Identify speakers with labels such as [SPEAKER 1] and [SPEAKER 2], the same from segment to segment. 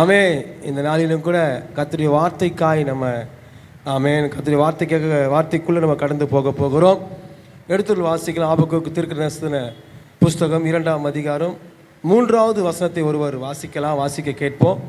[SPEAKER 1] ஆமே இந்த நாளிலும் கூட கத்திரி வார்த்தைக்காய் நம்ம ஆமே கர்த்தருடைய வார்த்தைக்காக வார்த்தைக்குள்ளே நம்ம கடந்து போக போகிறோம். எடுத்துள்ள வாசிக்கலாம் ஆபக்கு திருக்கணஸ்தன புஸ்தகம் இரண்டாம் அதிகாரம் மூன்றாவது வசனத்தை ஒருவர் வாசிக்கலாம் வாசிக்க கேட்போம்.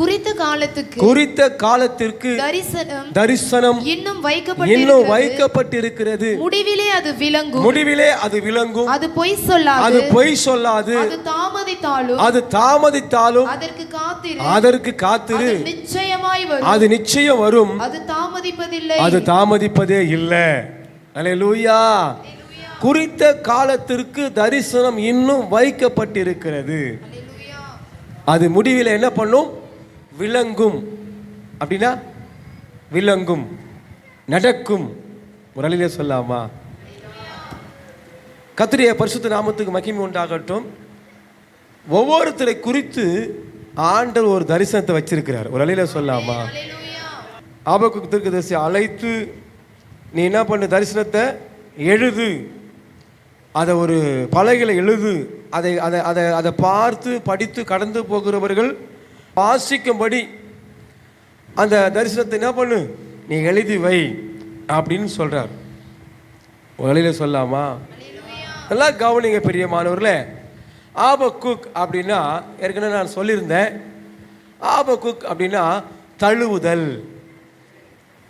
[SPEAKER 2] குறித்த காலத்துக்கு
[SPEAKER 1] குறித்த காலத்திற்கு
[SPEAKER 2] தரிசனம்
[SPEAKER 1] தரிசனம்
[SPEAKER 2] இன்னும்
[SPEAKER 1] இன்னும்
[SPEAKER 2] வைக்கப்பட்டிருக்கிறது. முடிவிலே அது விளங்கும்.
[SPEAKER 1] முடிவிலே அது விளங்கும்.
[SPEAKER 2] அது பொய் சொல்லாது.
[SPEAKER 1] அது பொய் சொல்லாது.
[SPEAKER 2] அது தாமதித்தாலும்
[SPEAKER 1] அது தாமதித்தாலும்
[SPEAKER 2] அதற்கு காத்திரு.
[SPEAKER 1] அதற்கு காத்திரு.
[SPEAKER 2] நிச்சயமாய் வரும்.
[SPEAKER 1] அது நிச்சயம் வரும்.
[SPEAKER 2] அது தாமதிப்பதில்லை.
[SPEAKER 1] அது தாமதிப்பதே இல்லை. அல்லேலூயா குறித்த காலத்திற்கு தரிசனம் இன்னும் வைக்கப்பட்டிருக்கிறது. அது முடிவில் என்ன பண்ணும்? விளங்கும். அப்படின்னா விளங்கும் நடக்கும். ஒரு சொல்லாமா? கத்திரிய பரிசுத்த நாமத்துக்கு மகிமை உண்டாகட்டும். ஒவ்வொருத்தரை குறித்து ஆண்டவர் ஒரு தரிசனத்தை வச்சிருக்கிறார். ஒரு அலையில சொல்லாமா? ஆபக்கு தீர்க்கதரிசி அழைத்து நீ என்ன பண்ணு? தரிசனத்தை எழுது. அதை ஒரு பலகையில் எழுது. அதை அதை அதை அதை பார்த்து படித்து கடந்து போகிறவர்கள் வாசிக்கும்படி அந்த தரிசனத்தை என்ன பண்ணு? நீ எழுதி வை அப்படின்னு சொல்கிறார் வழியில் சொல்லாமா? நல்லா கவனிங்க பெரிய மானூரில் ஆப ஆபக்குக் அப்படின்னா ஏற்கனவே நான் சொல்லியிருந்தேன். ஆபக்குக் அப்படின்னா தழுவுதல்.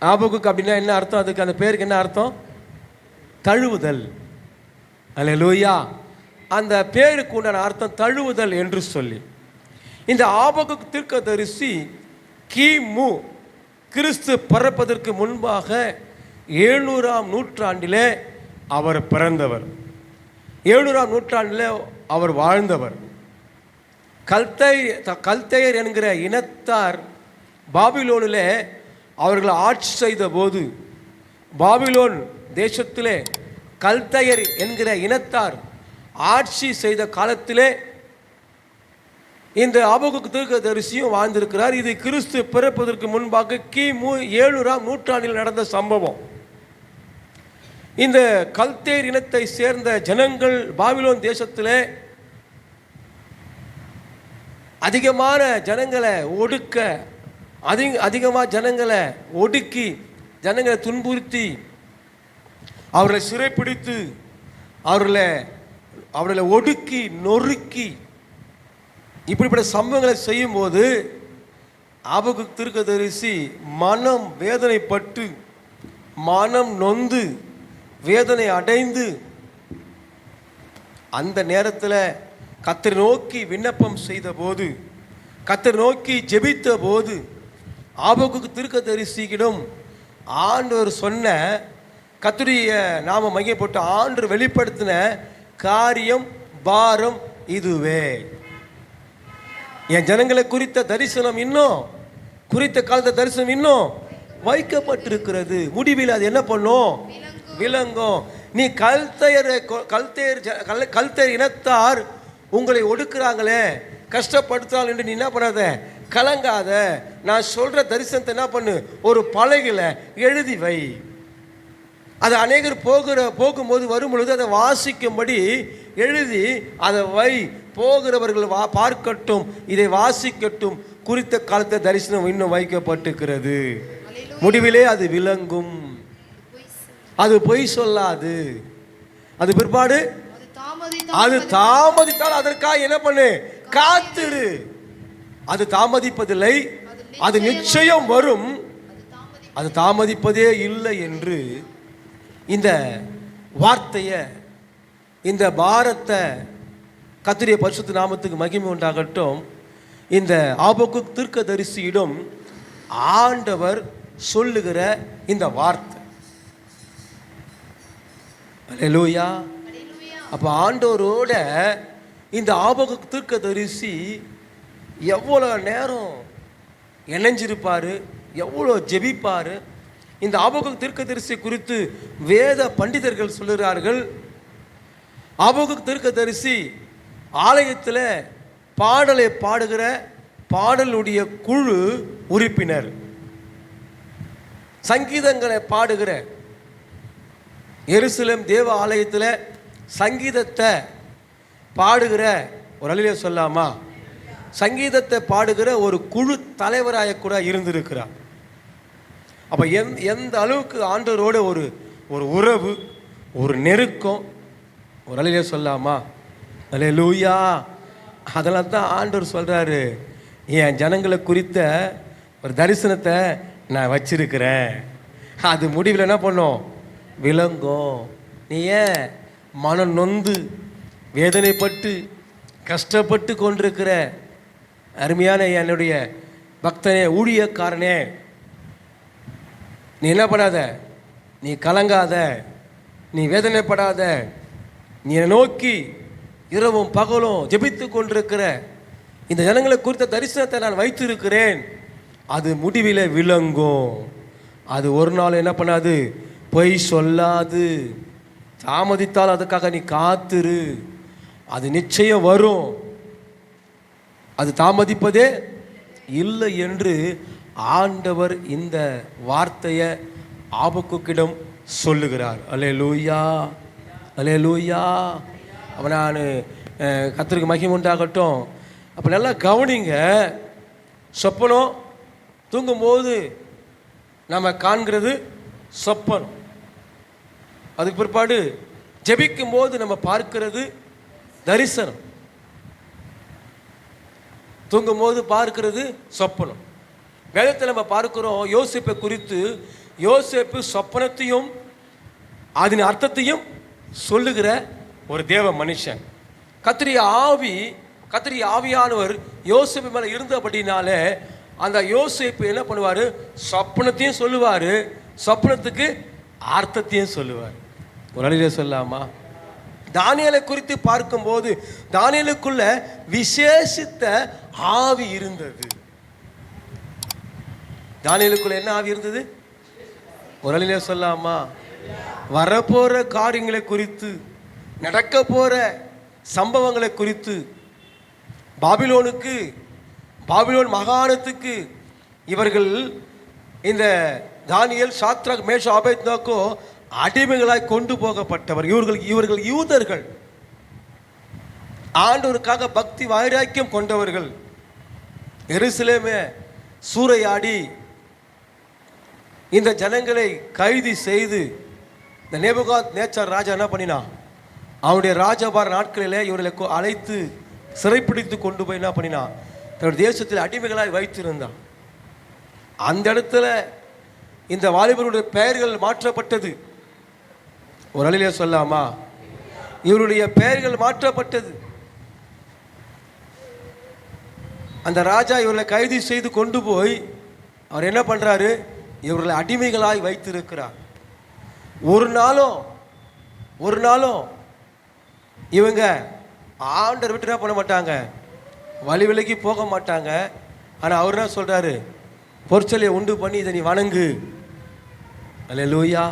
[SPEAKER 1] ஆபகுக் அப்படின்னா என்ன அர்த்தம்? அதுக்கு அந்த பேருக்கு என்ன அர்த்தம்? தழுவுதல். அல்ல லூயா அந்த பேருக்கு உண்டான அர்த்தம் தழுவுதல் என்று சொல்லி. இந்த ஆபகு தீர்க்க தரிசி கிமு கிறிஸ்து பிறப்பதற்கு முன்பாக ஏழுநூறாம் நூற்றாண்டிலே அவர் பிறந்தவர். ஏழுநூறாம் நூற்றாண்டில் அவர் வாழ்ந்தவர். கல்தை கல்தையர் என்கிற இனத்தார் பாபிலோனிலே அவர்கள் ஆட்சி செய்த போது பாபிலோன் தேசத்திலே கல்தையர் என்கிற இனத்தார் ஆட்சி செய்த காலத்திலே இந்த ஆபகுக்கு தீர்க்கதரிசியும் வாழ்ந்திருக்கிறார். இது கிறிஸ்து பிறப்பதற்கு முன்பாக கிமு ஏழுராம் நூற்றாண்டில் நடந்த சம்பவம். இந்த கல்தேர் இனத்தை சேர்ந்த ஜனங்கள் பாபிலோன் தேசத்திலே அதிகமான ஜனங்களை ஒடுக்க அதிக அதிகமாக ஜனங்களை ஒடுக்கி ஜனங்களை துன்புறுத்தி அவர்களை சிறைப்பிடித்து அவர்களை அவர்களை ஒடுக்கி நொறுக்கி இப்படிப்பட்ட சம்பவங்களை செய்யும்போது ஆபகு திருக்கதரிசி மனம் வேதனைப்பட்டு மனம் நொந்து வேதனை அடைந்து அந்த நேரத்தில் கத்தரை நோக்கி விண்ணப்பம் செய்த போது கத்தரை நோக்கி ஜெபித்த போது ஆபகுக்கு திருக்கதரிசியிடம் ஆண்டவர் சொன்ன கத்துடைய நாம மையப்பட்டு ஆண்டு வெளிப்படுத்தின காரியம் பாரம் இதுவே. என் ஜனங்களை குறித்த தரிசனம் இன்னும் குறித்த காலத்த தரிசனம் இன்னும் வைக்கப்பட்டிருக்கிறது. முடிவில் அது என்ன பண்ணும்? விளங்கும். நீ கல்தையர் கல்தையர் ஜ- கல்- கல்தையர் இனத்தார் உங்களை ஒடுக்குறாங்களே. கஷ்டப்படுத்துறாங்க என்று நீ என்ன பண்ணாத? கலங்காத. நான் சொல்கிற தரிசனத்தை என்ன பண்ணு? ஒரு பலகையில் எழுதி வை. அது அநேகர் போகிற போகும்போது வரும் பொழுது அதை வாசிக்கும்படி எழுதி அதை வை போகிறவர்கள் வா பார்க்கட்டும் இதை வாசிக்கட்டும் குறித்த காலத்தை தரிசனம் இன்னும் வைக்கப்பட்டிருக்கிறது. முடிவிலே அது விளங்கும். அது பொய் சொல்லாது. அது பிற்பாடு?
[SPEAKER 2] அது தாமதித்தால்
[SPEAKER 1] அது தாமதித்தால் அதற்காக என்ன பண்ணு? காத்திரு. அது தாமதிப்பதில்லை. அது நிச்சயம் வரும். அது தாமதிப்பதே இல்லை என்று இந்த வார்த்தையை இந்த பாரத்தை கத்திரிய பரிசுத்த நாமத்துக்கு மகிமை உண்டாகட்டும். இந்த ஆபக்கு தீர்க்கதரிசியிடம் ஆண்டவர் சொல்லுகிற இந்த வார்த்தை. லூயா அப்போ ஆண்டவரோட இந்த ஆபோகத் திருக்க தரிசி எவ்வளோ நேரம் இணைஞ்சிருப்பார் எவ்வளோ ஜெபிப்பார் இந்த ஆபகு தீர்க்கதரிசி குறித்து வேத பண்டிதர்கள் சொல்லுகிறார்கள். ஆபகு தீர்க்கதரிசி ஆலயத்தில் பாடலை பாடுகிற பாடலுடைய குழு உறுப்பினர். சங்கீதங்களை பாடுகிற எருசலேம் தேவ ஆலயத்தில் சங்கீதத்தை பாடுகிற ஒரு அழிலே சொல்லாமா? சங்கீதத்தை பாடுகிற ஒரு குழு தலைவராக கூட இருந்திருக்கிறார். அப்போ எந் எந்த அளவுக்கு ஆண்டவரோட ஒரு ஒரு உறவு ஒரு நெருக்கம் ஒரு அலையிலே சொல்லாமா? அலே லூயா அதெல்லாம் தான் ஆண்டவர் சொல்கிறாரு என் ஜனங்களை குறித்த ஒரு தரிசனத்தை நான் வச்சிருக்கிறேன். அது முடிவில் என்ன பண்ணும்? விளங்கும். நீ ஏன் மனம் நொந்து வேதனைப்பட்டு கஷ்டப்பட்டு கொண்டிருக்கிற? அருமையான என்னுடைய பக்தனே ஊழியக்காரனே நீ என்ன பண்ணாத? நீ கலங்காத. நீ வேதனைப்படாத. நீ நோக்கி இரவும் பகலும் ஜெபித்து கொண்டிருக்கிற. இந்த ஜனங்களை குறித்த தரிசனத்தை நான் வைத்திருக்கிறேன். அது முடிவில் விளங்கும். அது ஒரு நாள் என்ன பண்ணாது? பொய் சொல்லாது. தாமதித்தால் அதுக்காக நீ காத்துரு. அது நிச்சயம் வரும். அது தாமதிப்பதே இல்லை என்று ஆண்டவர் இந்த வார்த்தையை ஆபக்குக்கிடம் சொல்லுகிறார். அலே லூயா அலே லூயா அப்போ நான் கத்திரிக்கு மகிம் உண்டாகட்டும். அப்போ நல்லா கவனிங்க. சொப்பனம் தூங்கும்போது நம்ம காண்கிறது சொப்பனம். அதுக்கு பிற்பாடு ஜபிக்கும் போது நம்ம பார்க்கிறது தரிசனம். தூங்கும்போது பார்க்கிறது சொப்பனம். வேதத்தில் நம்ம பார்க்குறோம் யோசிப்பை குறித்து யோசிப்பு சொப்பனத்தையும் அதன் அர்த்தத்தையும் சொல்லுகிற ஒரு தேவ மனுஷன். கத்திரி ஆவி கத்திரி ஆவியானவர் யோசிப்பு மேலே இருந்தபடினாலே அந்த யோசிப்பு என்ன பண்ணுவார்? சொப்பனத்தையும் சொல்லுவார். சொப்பனத்துக்கு அர்த்தத்தையும் சொல்லுவார். ஒரு அழிலே சொல்லாமா தானியலை குறித்து பார்க்கும்போது தானியலுக்குள்ள விசேஷித்த ஆவி இருந்தது. தானியலுக்குள்ள என்ன ஆவி இருந்தது ஒரு சொல்லாமா? வரப்போற காரியங்களை குறித்து நடக்க போற சம்பவங்களை குறித்து பாபிலோனுக்கு பாபிலோன் மகாணத்துக்கு இவர்கள் இந்த தானியல் சாத்ராக் மேஷ ஆபேத்னாக்கோ அடிமைகளாய் கொண்டு போகப்பட்டவர். இவர்கள் இவர்கள் யூதர்கள். ஆண்டோருக்காக பக்தி வைராக்கியம் கொண்டவர்கள். எருசலேமே சூறையாடி இந்த ஜனங்களை கைது செய்து இந்த நேபுகாத் நேச்சர் ராஜா என்ன பண்ணினான் அவனுடைய ராஜபார நாட்களிலே இவர்களை அழைத்து சிறைப்பிடித்து கொண்டு போய் என்ன பண்ணினான் தன்னுடைய தேசத்தில் அடிமைகளாய் வைத்திருந்தான். அந்த இடத்துல இந்த வாலிபருடைய பெயர்கள் மாற்றப்பட்டது. ஒரு அழிலே சொல்லாமா இவருடைய பெயர்கள் மாற்றப்பட்டது. அந்த ராஜா இவர்களை கைது செய்து கொண்டு போய் அவர் என்ன பண்ணுறாரு இவர்களை அடிமைகளாய் வைத்திருக்கிறார். ஒரு நாளும் ஒரு நாளும் இவங்க ஆண்டர் விட்டு என்ன பண்ண மாட்டாங்க. வழி விலகி போக மாட்டாங்க. ஆனால் அவர் என்ன சொல்கிறாரு பொற்சலையை உண்டு பண்ணி இதை நீ வணங்கு. அல்ல லூயா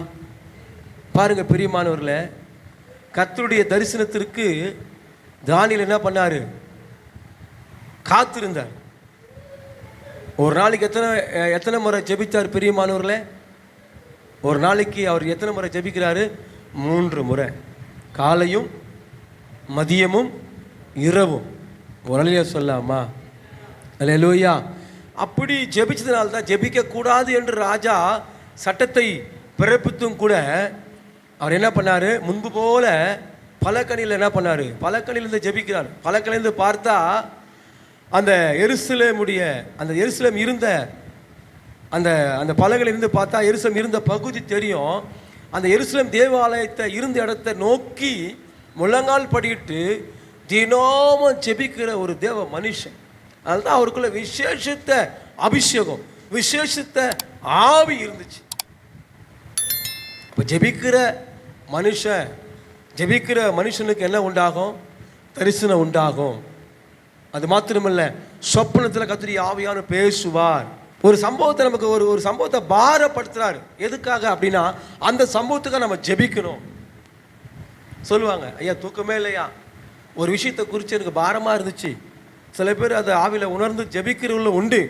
[SPEAKER 1] பாருங்க பிரியமானவர்களே கத்தருடைய தரிசனத்திற்கு தானியில் என்ன பண்ணார்? காத்திருந்தார். ஒரு நாளைக்கு எத்தனை எத்தனை முறை ஜெபித்தார் பிரியமானவர்களே ஒரு நாளைக்கு அவர் எத்தனை முறை ஜெபிக்கிறாரு? மூன்று முறை. காலையும் மதியமும் இரவும். உரலையா சொல்லாமா? அல்லேலூயா அப்படி ஜெபிச்சதுனால தான் ஜெபிக்க கூடாது என்று ராஜா சட்டத்தை பிறப்பித்தும் கூட அவர் என்ன பண்ணார்? முன்பு போல பலக்கணியில் என்ன பண்ணார்? பலக்கணிலிருந்து ஜெபிக்கிறார். பலக்கணிலிருந்து பார்த்தா அந்த எருசலேமுடைய அந்த எருசலேம் இருந்த அந்த அந்த பலகையில் இருந்து பார்த்தா எருசலம் இருந்த பகுதி தெரியும். அந்த எருசலேம் தேவாலயத்தை இருந்த இடத்த நோக்கி முழங்கால் படியிட்டு தினமும் ஜெபிக்கிற ஒரு தேவ மனுஷன். அதுதான் அவருக்குள்ள விசேஷத்த அபிஷேகம் விசேஷத்த ஆவி இருந்துச்சு. இப்போ ஜெபிக்கிற மனுஷன் ஜெபிக்கிற மனுஷனுக்கு என்ன உண்டாகும்? தரிசனம் உண்டாகும். அது மாத்திரமில்ல சொப்பனத்தில் கத்திரி ஆவியான பேசுவார். ஒரு சம்பவத்தை நமக்கு ஒரு ஒரு சம்பவத்தை பாரப்படுத்துறாரு. எதுக்காக அப்படின்னா அந்த சம்பவத்துக்காக நம்ம ஜெபிக்கணும். சொல்லுவாங்க ஐயா தூக்கமே இல்லையா? ஒரு விஷயத்தை குறித்து எனக்கு பாரமாக இருந்துச்சு. சில பேர் அதை ஆவியில் உணர்ந்து ஜெபிக்கிறவங்களும் உண்டு.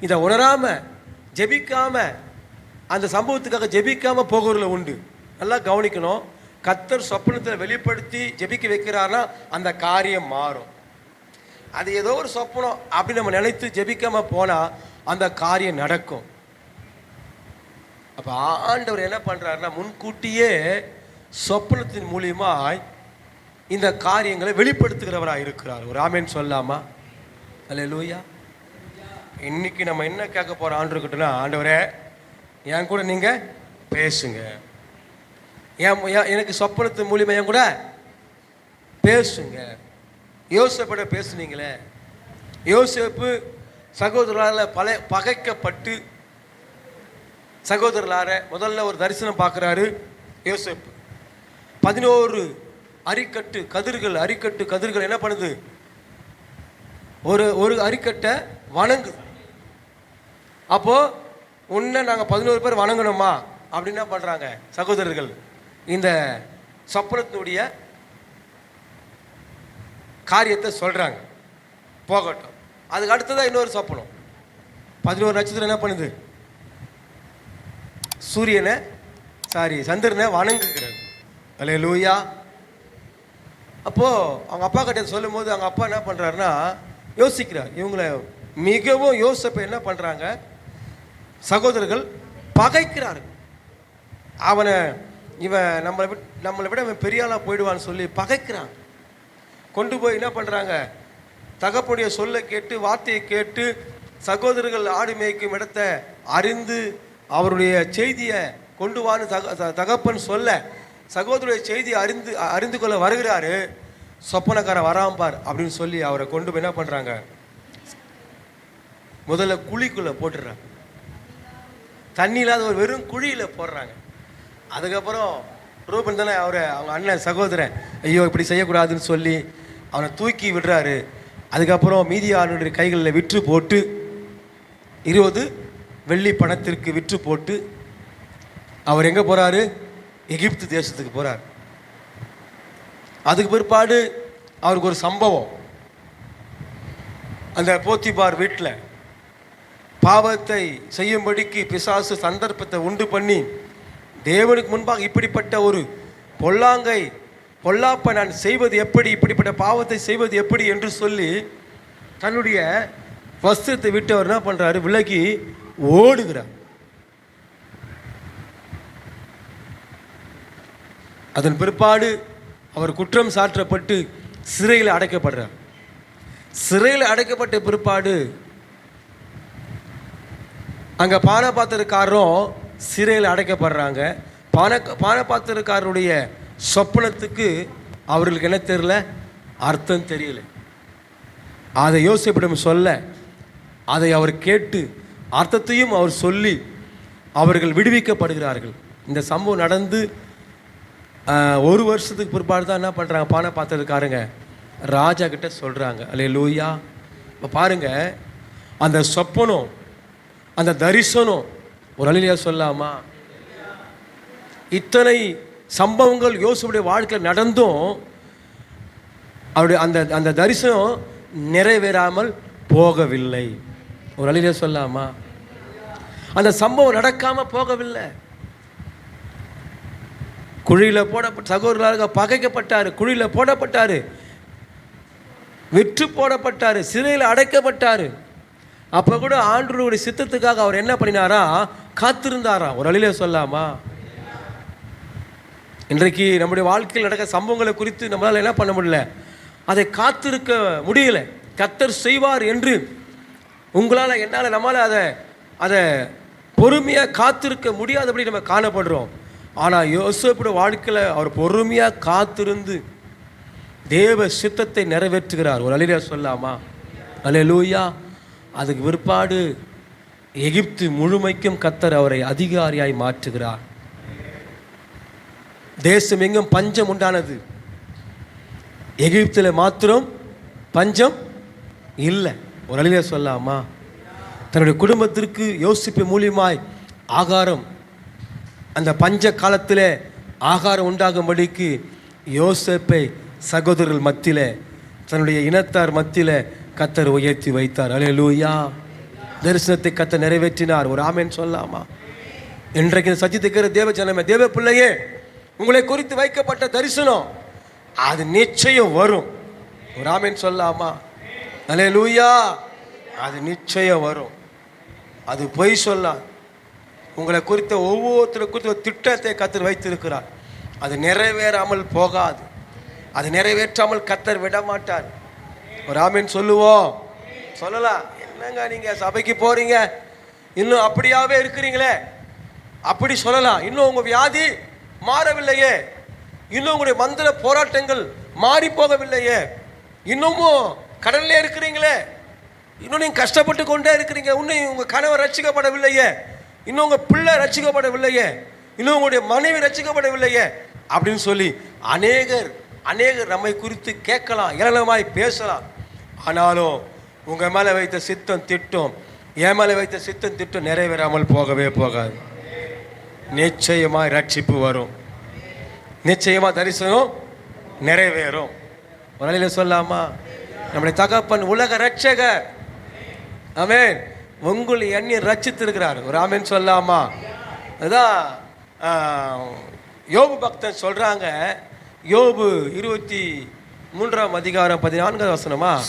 [SPEAKER 1] இதை உணராமல் ஜெபிக்காமல் அந்த சம்பவத்துக்காக ஜெபிக்காமல் போகிறவங்களும் உண்டு. நல்லா கவனிக்கணும். கத்தர் சொப்பனத்தில் வெளிப்படுத்தி ஜெபிக்க வைக்கிறாருன்னா அந்த காரியம் மாறும். அது ஏதோ ஒரு சொப்பனம் அப்படி நம்ம நினைத்து ஜெபிக்காம போனால் அந்த காரியம் நடக்கும். அப்போ ஆண்டவர் என்ன பண்ணுறாருன்னா முன்கூட்டியே சொப்பனத்தின் மூலியமாய் இந்த காரியங்களை வெளிப்படுத்துகிறவராக இருக்கிறார். ஒரு ஆமேன் சொல்லாமா? அல்ல லூயா இன்னைக்கு நம்ம என்ன கேட்க போகிற ஆண்டுக்கிட்டனா ஆண்டவரே என் கூட நீங்கள் பேசுங்க. என் எனக்கு சொப்பனத்தின் மூலியமாக என் கூட பேசுங்க. யோசப்பட பேசுனீங்களே. யோசேப்பு சகோதரரால் பல பகைக்கப்பட்டு சகோதரரால் முதல்ல ஒரு தரிசனம் பார்க்குறாரு யோசேப்பு. பதினோரு அரிக்கட்டு கதிர்கள் அரிக்கட்டு கதிர்கள் என்ன பண்ணுது? ஒரு ஒரு அரிக்கட்டை வணங்குது அப்போது உன்னை நாங்கள் பதினோரு பேர் வணங்கணுமா? அப்படின்னு என்ன பண்ணுறாங்க சகோதரர்கள்? இந்த சொப்பனத்தினுடைய காரியத்தை சொல்கிறாங்க போகட்டும். அதுக்கு அடுத்ததாக இன்னொரு சொப்பனம். பதினோரு நட்சத்திரம் என்ன பண்ணுது? சூரியனை சாரி சந்திரனை வணங்குகிறது. அல்ல லூயா அப்போது அவங்க அப்பா கிட்ட சொல்லும் போது அவங்க அப்பா என்ன பண்ணுறாருன்னா யோசிக்கிறார். இவங்கள மிகவும் யோசிப்ப என்ன பண்ணுறாங்க சகோதரர்கள் பகைக்கிறார்கள். அவனை இவன் நம்மளை விட் நம்மளை விட அவன் பெரிய ஆளாக போயிடுவான்னு சொல்லி பகைக்கிறான் கொண்டு போய் என்ன பண்ணுறாங்க தகப்புடைய சொல்லை கேட்டு வார்த்தையை கேட்டு சகோதரர்கள் ஆடு மேய்க்கும் இடத்தை அறிந்து அவருடைய செய்தியை கொண்டு வான்னு தக தகப்பன் சொல்ல சகோதரருடைய செய்தியை அறிந்து அறிந்து கொள்ள வருகிறாரு. சொப்பனக்காரன் வராம்பார் அப்படின்னு சொல்லி அவரை கொண்டு போய் என்ன பண்ணுறாங்க முதல்ல குழிக்குள்ளே போட்டுடுறாங்க. தண்ணி இல்லாத ஒரு வெறும் குழியில் போடுறாங்க. அதுக்கப்புறம் ரூபன் தானே அவரை அவங்க அண்ணன் சகோதரன் ஐயோ இப்படி செய்யக்கூடாதுன்னு சொல்லி அவனை தூக்கி விடுறாரு. அதுக்கப்புறம் மீதி ஆளுடைய கைகளில் விற்று போட்டு இருபது வெள்ளி பணத்திற்கு விற்று போட்டு அவர் எங்கே போகிறாரு எகிப்து தேசத்துக்கு போகிறார் அதுக்கு பிற்பாடு அவருக்கு ஒரு சம்பவம். அந்த போத்திபார் வீட்டில் பாவத்தை செய்யும்படிக்கு பிசாசு சந்தர்ப்பத்தை உண்டு பண்ணி தேவனுக்கு முன்பாக இப்படிப்பட்ட ஒரு பொல்லாங்கை பொல்லாப்பை நான் செய்வது எப்படி இப்படிப்பட்ட பாவத்தை செய்வது எப்படி என்று சொல்லி தன்னுடைய வஸ்திரத்தை விட்டு அவர் என்ன பண்ணுறாரு விலகி ஓடுகிறார். அதன் பிற்பாடு அவர் குற்றம் சாற்றப்பட்டு சிறையில் அடைக்கப்படுறார். சிறையில் அடைக்கப்பட்ட பிற்பாடு அங்கே பானபாத்திரக்காரரும் சிறையில் அடைக்கப்படுறாங்க. பான பானபாத்திரக்காரருடைய சொப்பனத்துக்கு அவர்களுக்கு என்ன தெரியல? அர்த்தம் தெரியல. அதை யோசிப்பிடம் சொல்ல அதை அவர் கேட்டு அர்த்தத்தையும் அவர் சொல்லி அவர்கள் விடுவிக்கப்படுகிறார்கள். இந்த சம்பவம் நடந்து ஒரு வருஷத்துக்கு பிற்பாடு தான் என்ன பண்ணுறாங்க பானை பார்த்துருக்காருங்க ராஜா கிட்ட சொல்கிறாங்க அல்லே லூயா இப்போ பாருங்க அந்த சொப்பனம் அந்த தரிசனம் ஒரு அழிலியா சொல்லாமா? இத்தனை சம்பவங்கள் யோசுடைய வாழ்க்கையில் நடந்தும் அவருடைய அந்த அந்த தரிசனம் நிறைவேறாமல் போகவில்லை. ஒரு அழிலியா சொல்லாமா அந்த சம்பவம் நடக்காமல் போகவில்லை. குழியில் போடப்பட்ட சகோதரர்களாக பகைக்கப்பட்டார் குழியில் போடப்பட்டார் விற்று போடப்பட்டார் சிறையில் அடைக்கப்பட்டார். அப்போ கூட ஆண்டருடைய சித்தத்துக்காக அவர் என்ன பண்ணினாரா? காத்திருந்தாராம் ஒரு அழிலே சொல்லாமா இன்றைக்கு நம்முடைய வாழ்க்கையில் நடக்க சம்பவங்களை குறித்து நம்மளால் என்ன பண்ண முடியல? அதை காத்திருக்க முடியலை. கத்தர் செய்வார் என்று உங்களால் என்னால் நம்மளால் அதை அதை பொறுமையாக காத்திருக்க முடியாதபடி நம்ம காணப்படுறோம். ஆனால் யோசேப்புடைய வாழ்க்கையில் அவர் பொறுமையாக காத்திருந்து தேவ சித்தத்தை நிறைவேற்றுகிறார். ஒரு அழிலியா சொல்லாமா அலையலூயா. அதுக்கு பிற்பாடு எகிப்து முழுமைக்கும் கத்தர் அவரை அதிகாரியாய் மாற்றுகிறார். தேசம் எங்கும் பஞ்சம் உண்டானது. எகிப்தில் மாத்திரம் பஞ்சம் இல்லை. ஒரு அழிலியா சொல்லாமா தன்னுடைய குடும்பத்திற்கு யோசிப்பு மூலியமாய் ஆகாரம் அந்த பஞ்ச காலத்தில் ஆகாரம் உண்டாகும்படிக்கு யோசிப்பை சகோதரர்கள் மத்தியில் தன்னுடைய இனத்தார் மத்தியில் கத்தர் உயர்த்தி வைத்தார். அலையலூயா தரிசனத்தை கத்தர் நிறைவேற்றினார். ஒரு ஆமேன்னு சொல்லாமா இன்றைக்கு இந்த சத்தியத்துக்கிற தேவ ஜனமே தேவ பிள்ளையே உங்களை குறித்து வைக்கப்பட்ட தரிசனம். அது நிச்சயம் வரும். ஒரு ஆமேன் சொல்லாமா? அலே லூயா அது நிச்சயம் வரும். அது பொய் சொல்லாது உங்களை குறித்த ஒவ்வொருத்தரை குறித்த ஒரு திட்டத்தை கத்தர் வைத்திருக்கிறார். அது நிறைவேறாமல் போகாது. அது நிறைவேற்றாமல் கத்தர் விட மாட்டார் ஒரு ஆமீன் சொல்லுவோம். சொல்லலாம் என்னங்க நீங்கள் சபைக்கு போகிறீங்க இன்னும் அப்படியாவே இருக்கிறீங்களே? அப்படி சொல்லலாம் இன்னும் உங்கள் வியாதி மாறவில்லையே. இன்னும் உங்களுடைய மந்திர போராட்டங்கள் மாறி போகவில்லையே. இன்னமும் கடல்ல இருக்கிறீங்களே. இன்னும் நீங்கள் கஷ்டப்பட்டு கொண்டே இருக்கிறீங்க. இன்னும் உங்கள் கணவர் ரசிக்கப்படவில்லையே இன்னும் உங்கள் பிள்ளை ரசிக்கப்படவில்லையே இன்னும் உங்களுடைய மனைவி ரசிக்கப்படவில்லையே அப்படின்னு சொல்லி அநேகர் அநேகர் நம்மை குறித்து கேட்கலாம் ஏளனமாய் பேசலாம். ஆனாலும் உங்கள் மேலே வைத்த சித்தம் திட்டம் என் மேலே வைத்த சித்தம் திட்டம் நிறைவேறாமல் போகவே போகாது. நிச்சயமாக ரட்சிப்பு வரும். நிச்சயமாக தரிசனம் நிறைவேறும். ஒரு சொல்லாமா? நம்முடைய தகப்பன் உலக ரட்சக ஆமேன். உங்களை எண்ணி ரட்சித்திருக்கிறார் ஒரு ஆமேன் சொல்லாமா? அதான் யோபு பக்தன் சொல்கிறாங்க யோபு இருபத்தி மூன்றாம் அதிகாரம் பதினான்காவது வசனமா?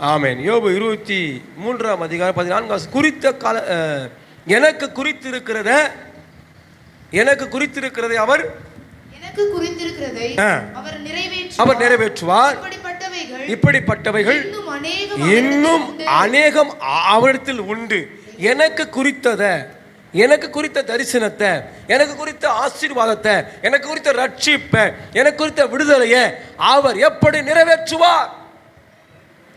[SPEAKER 1] ஆமேன். யோபு இருபத்தி மூன்றாம் அதிகாரம் பதினான்காவது குறித்த கால எனக்கு குறித்து இருக்கிறத எனக்கு குறித்திருக்கிறதை அவர்
[SPEAKER 2] எனக்கு குறித்திருக்கிறதை. அவர் நிறைவேற்றி
[SPEAKER 1] அவர் நிறைவேற்றுவார்.
[SPEAKER 2] இப்படிப்பட்டவைகள் இன்னும் அநேகம் அவரிடத்தில் உண்டு.
[SPEAKER 1] எனக்கு குறித்தத எனக்கு குறித்த தரிசனத்தை எனக்கு குறித்த ஆசீர்வாதத்தை எனக்கு குறித்த ரட்சிப்பை எனக்கு குறித்த விடுதலையை அவர் எப்படி நிறைவேற்றுவார்?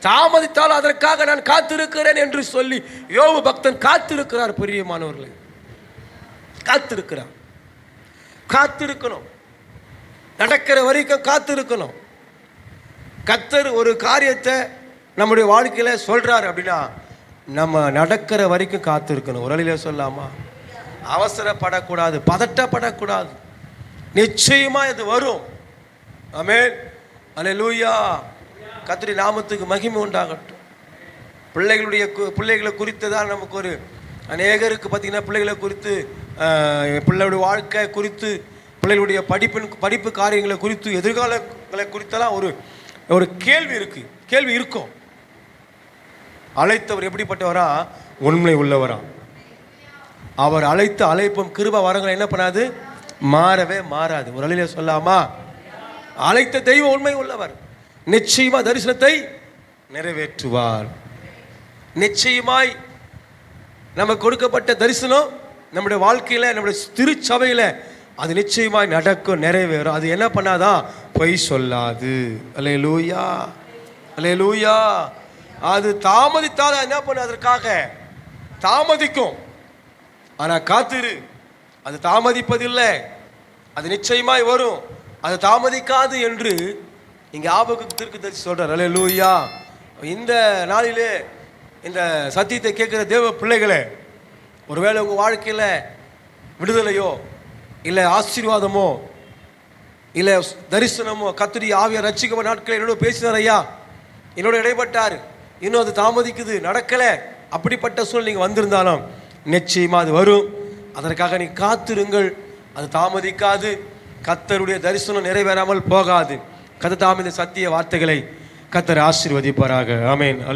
[SPEAKER 1] தாமதித்தால் அதற்காக நான் காத்திருக்கிறேன் என்று சொல்லி யோபு பக்தன் காத்திருக்கிறார் பிரியமானவர்களே. காத்திருக்கிறார். காத்திருக்கணும். நடக்கிற வரைக்கும் காத்திருக்கணும். கத்தர் ஒரு காரியத்தை நம்முடைய வாழ்க்கையில் சொல்கிறார் அப்படின்னா நம்ம நடக்கிற வரைக்கும் காத்திருக்கணும். ஒரு வழியில சொல்லாமா? அவசரப்படக்கூடாது பதட்டப்படக்கூடாது. நிச்சயமாக இது வரும். அமேன் அலே லூயா கத்திரி நாமத்துக்கு மகிமை உண்டாகட்டும். பிள்ளைகளுடைய கு- பிள்ளைகளை குறித்து தான் நமக்கு ஒரு அநேகருக்கு பார்த்தீங்கன்னா பிள்ளைகளை குறித்து பிள்ளையுடைய வாழ்க்கை குறித்து பிள்ளைகளுடைய படிப்பின் படிப்பு காரியங்களை குறித்து எதிர்காலங்களை குறித்தெல்லாம் ஒரு ஒரு கேள்வி இருக்கு. கேள்வி இருக்கும் அழைத்தவர் எப்படிப்பட்டவரா? உண்மை உள்ளவரா? அவர் அழைத்த அழைப்பும் கிருப வரங்களை என்ன பண்ணாது? மாறவே மாறாது. ஒரு அழில சொல்லாமா? அழைத்த தெய்வம் உண்மை உள்ளவர். நிச்சயமா தரிசனத்தை நிறைவேற்றுவார். நிச்சயமாய் நமக்கு கொடுக்கப்பட்ட தரிசனம் நம்முடைய வாழ்க்கையில் நம்முடைய திருச்சபையில் அது நிச்சயமாய் நடக்கும் நிறைவேறும். அது என்ன பண்ணாதான் பொய் சொல்லாது. அலே லூயா அலே லூயா அது தாமதித்தால் என்ன பண்ண அதற்காக தாமதிக்கும். ஆனால் காத்திரு. அது தாமதிப்பதில்லை. அது நிச்சயமாய் வரும். அது தாமதிக்காது என்று இங்கே ஆபக்கு திருக்கு தரிசி சொல்கிறார் அலே லூயா இந்த நாளிலே இந்த சத்தியத்தை கேட்குற தேவ பிள்ளைகளை ஒருவேளை உங்கள் வாழ்க்கையில் விடுதலையோ இல்லை ஆசீர்வாதமோ இல்லை தரிசனமோ கத்திரி ஆவிய ரட்சிக்கப்பட்ட நாட்கள் என்னோட பேசினார் ஐயா. என்னோட இடைப்பட்டார். இன்னும் அது தாமதிக்குது நடக்கலை. அப்படிப்பட்ட சூழல் நீங்கள் வந்திருந்தாலும் நிச்சயமாக அது வரும். அதற்காக நீ காத்திருங்கள். அது தாமதிக்காது. கத்தருடைய தரிசனம் நிறைவேறாமல் போகாது. கத்த தாமத சத்திய வார்த்தைகளை கத்தர் ஆசீர்வதிப்பாராக. ஆமேன்.